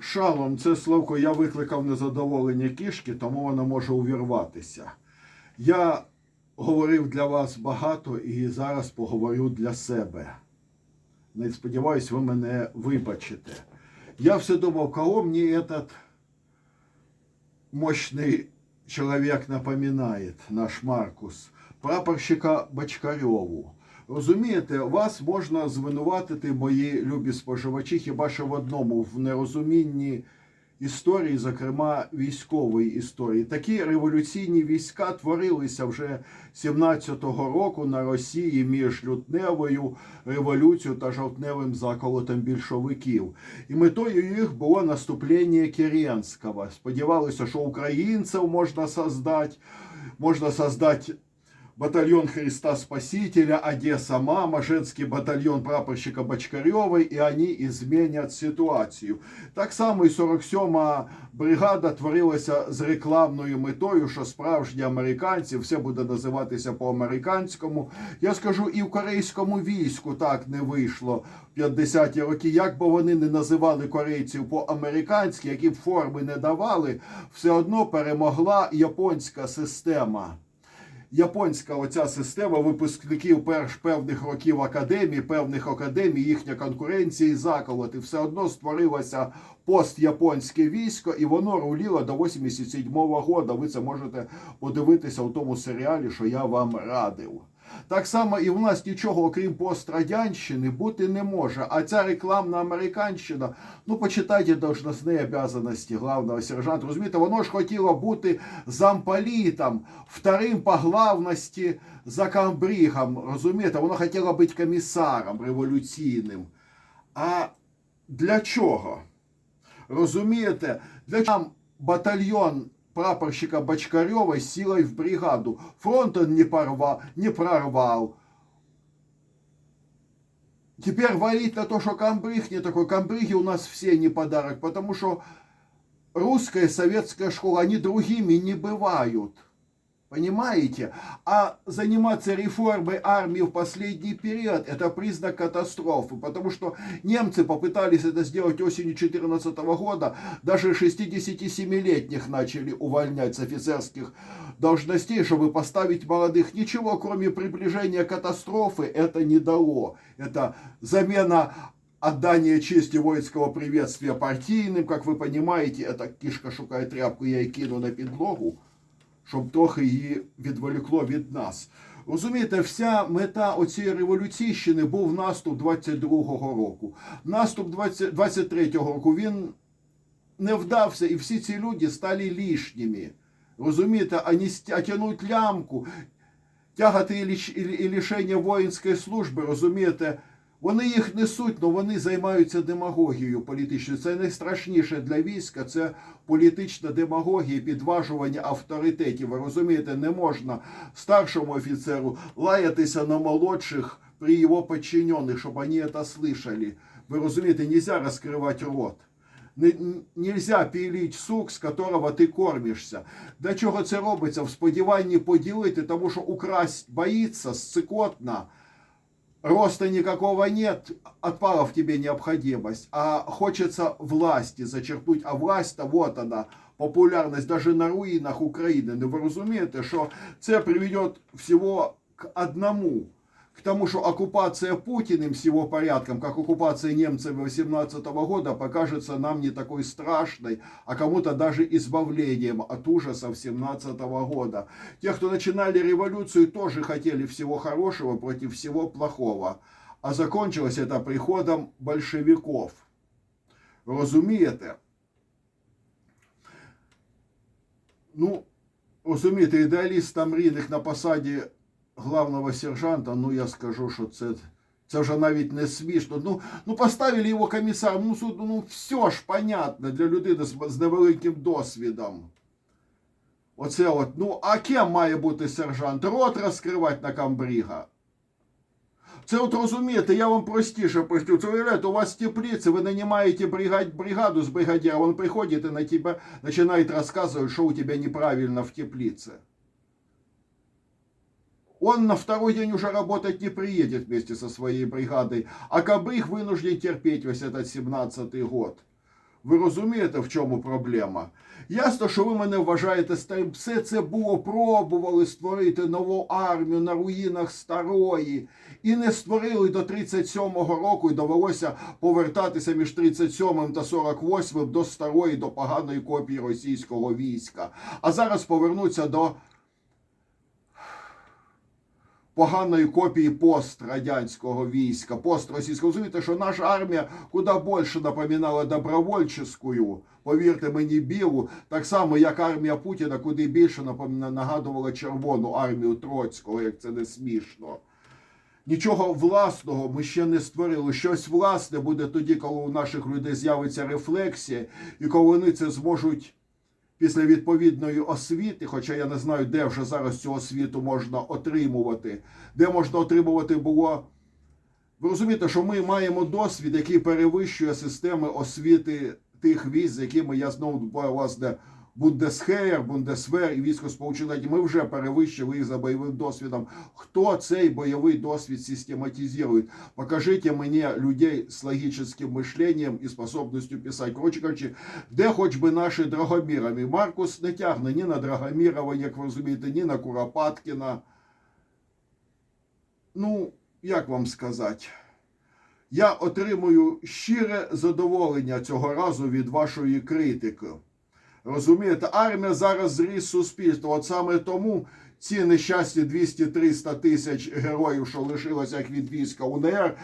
Шалом, це Славко, я викликав незадоволення кішки, тому вона може увірватися. Я говорив для вас багато і зараз поговорю для себе. Не сподіваюсь, ви мене вибачите. Я все думав, кого мені этот мощный человек напоминает, наш Маркус, прапорщика Бочкарьову. Розумієте, вас можна звинуватити, мої любі споживачі, хіба що в одному в нерозумінні історії, зокрема військової історії. Такі революційні війська творилися вже 17-го року на Росії між лютневою революцією та жовтневим заколотом більшовиків. І метою їх було наступлення Керенського. Сподівалися, що українців можна создати, можна создати батальон Христа Спасителя, Одесса Мама, женский батальон прапорщика Бочкаревой, и они изменять ситуацію. Так само і 47-ма бригада творилася з рекламною метою, що справжні американці, все буде називатися по-американському. Я скажу, і в корейському війську так не вийшло в 50-ті роки. Як би вони не називали корейців по-американськи, які б форми не давали, все одно перемогла японська система японська оця система випускників перш певних років академії, певних академій, їхня конкуренція і заколот. Все одно створилося постяпонське військо, і воно руліло до 87-го года. Ви це можете подивитися у тому серіалі, що я вам радив. Так само і в нас нічого, окрім пострадянщини, бути не може. А ця рекламна американщина, ну почитайте должностні обязанності главного сержанта. Розумієте, воно ж хотіло бути замполітом, вторим по главності за камбрігом. Розумієте, воно хотіло бути комісаром революційним. А для чого? Розумієте, для чого батальйон прапорщика Бочкарева силой в бригаду. Фронт он не, порвал, не прорвал. Теперь валить на то, что комбриг не такой. Комбриги у нас все не подарок, потому что русская советская школа, они другими не бывают. Понимаете? А заниматься реформой армии в последний период – это признак катастрофы, потому что немцы попытались это сделать осенью 2014 года, даже 67-летних начали увольнять с офицерских должностей, чтобы поставить молодых. Ничего, кроме приближения катастрофы, это не дало. Это замена отдание чести воинского приветствия партийным, как вы понимаете, это кишка шукает тряпку, я и кину на підлогу щоб трохи її відволікло від нас. Розумієте, вся мета оцієї революційщини був наступ 22-го року. Наступ 20, 23-го року він не вдався, і всі ці люди стали лишніми. Розумієте, а, не, а тянуть лямку, тягати і, ліш, і, і лишення воїнської служби, розумієте, вони їх несуть, але вони займаються демагогією політичною. Це найстрашніше для війська, це політична демагогія, підважування авторитетів. Ви розумієте, не можна старшому офіцеру лаятися на молодших при його підчинених, щоб вони це слышали. Ви розумієте, нельзя розкривати рот. Не- Нельзя піліть сук, з которого ти кормишся. Для чого це робиться? В сподіванні поділити, тому що украсть боїться, сцикотна. Роста никакого нет, отпала в тебе необходимость, а хочется власти зачерпнуть, а власть-то вот она, популярность даже на руинах України. Не ви розумієте, що це приведет всего к одному, к тому, что оккупация Путиным с его порядком, как оккупация немцами 18 года, покажется нам не такой страшной, а кому-то даже избавлением от ужасов 17 года. Те, кто начинали революцию, тоже хотели всего хорошего против всего плохого. А закончилось это приходом большевиков. Розумієте? Ну, розумієте, ідеалістам рідних на посаді Главного сержанта, ну я скажу, що це, це вже навіть не смішно. Ну, ну поставили його комісаром, ну, суд- ну все ж понятно для людини з, з невеликим досвідом. Оце от, ну, а ким має бути сержант? Рот розкривати на камбріга. Це от розумієте, я вам простіше поясню. Це уявляєте, у вас теплиці, ви нанімаєте бригад, бригаду з бригадира, він приходить і на тебе починає розказувати, що у тебе неправильно в теплице. Он на второй день уже работать не приедет вместе со своей бригадой, а Кабрих вынужден терпеть весь этот 17-й год. Ви розумієте, в чому проблема? Ясно, що ви мене вважаєте старим. Все це було, пробували створити нову армію на руїнах старої. І не створили до 37-го року, і довелося повертатися між 37 та 48 до старої, до поганої копії російського війська. А зараз повернуться до поганої копії пострадянського війська, постросійського. Розумієте, що наша армія куди більше напоминала добровольческую, повірте мені, білу, так само, як армія Путіна, куди більше нагадувала Червону армію Троцького, як це не смішно. Нічого власного ми ще не створили. Щось власне буде тоді, коли у наших людей з'явиться рефлексія, і коли вони це зможуть після відповідної освіти, хоча я не знаю, де вже зараз цю освіту можна отримувати, де можна отримувати було. Ви розумієте, що ми маємо досвід, який перевищує системи освіти тих віз, з якими я знову власне Бундесхеєр, Бундесвер і військо Сполучених Штатів, Ми вже перевищили їх за бойовим досвідом. Хто цей бойовий досвід систематизує? Покажіть мені людей з логічним мишленням і способністю писати. Коротше кажучи, де хоч би наші Драгомірові. Маркус не тягне ні на Драгомірова, як ви розумієте, ні на Куропаткіна. Ну, як вам сказати? Я отримую щире задоволення цього разу від вашої критики. Розумієте, армія зараз зріс суспільство. От саме тому ці нещасні 200-300 тисяч героїв, що лишилося від війська УНР,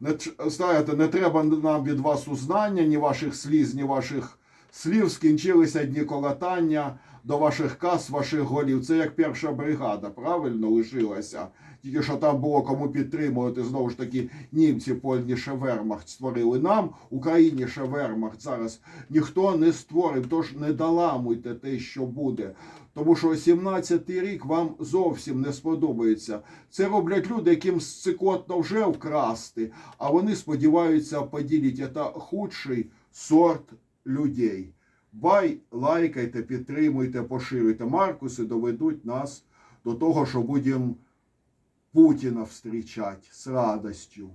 не, знаєте, не треба нам від вас узнання, ні ваших сліз, ні ваших слів. Скінчилися дні колотання до ваших кас, ваших голів. Це як перша бригада, правильно лишилася. Тільки що там було кому підтримувати, знову ж таки, німці польніше Вермахт створили. Нам, Україні ще Вермахт зараз ніхто не створив, тож не доламуйте те, що буде. Тому що 17-й рік вам зовсім не сподобається. Це роблять люди, яким цикотно вже вкрасти, а вони сподіваються поділити. Це худший сорт людей. Бай, лайкайте, підтримуйте, поширюйте. Маркуси доведуть нас до того, що будемо Путіна встречать с радостью.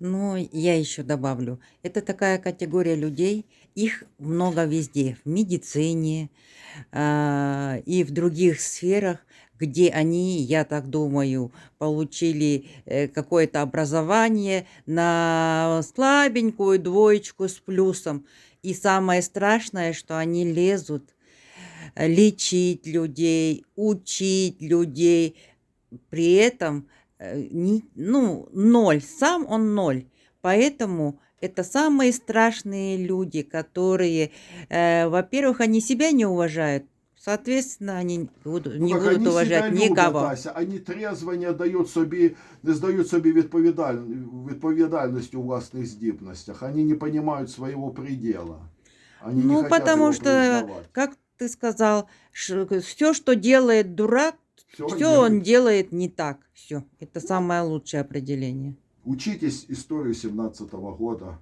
Ну, я еще добавлю. Это такая категория людей, их много везде, в медицине а, и в других сферах, где они, я так думаю, получили э, какое-то образование на слабенькую двоечку с плюсом. И самое страшное, что они лезут э, лечить людей, учить людей, при этом э, ну, ноль, сам он ноль. Поэтому это самые страшные люди, которые, э, во-первых, они себя не уважают, соответственно, они не будут, не Ну, так будут они уважать себя любят, никого. Ася, Они трезво не дають собі, не здають собі відповідаль... відповідальності у власних здібностях. Они не понимают своего предела. Они не Ну, хотят потому его что, признавать. как ты сказал, все, что делает дурак, Всё все делают. он делает не так. Все, это самое лучшее определение. Учитесь историю 17 года.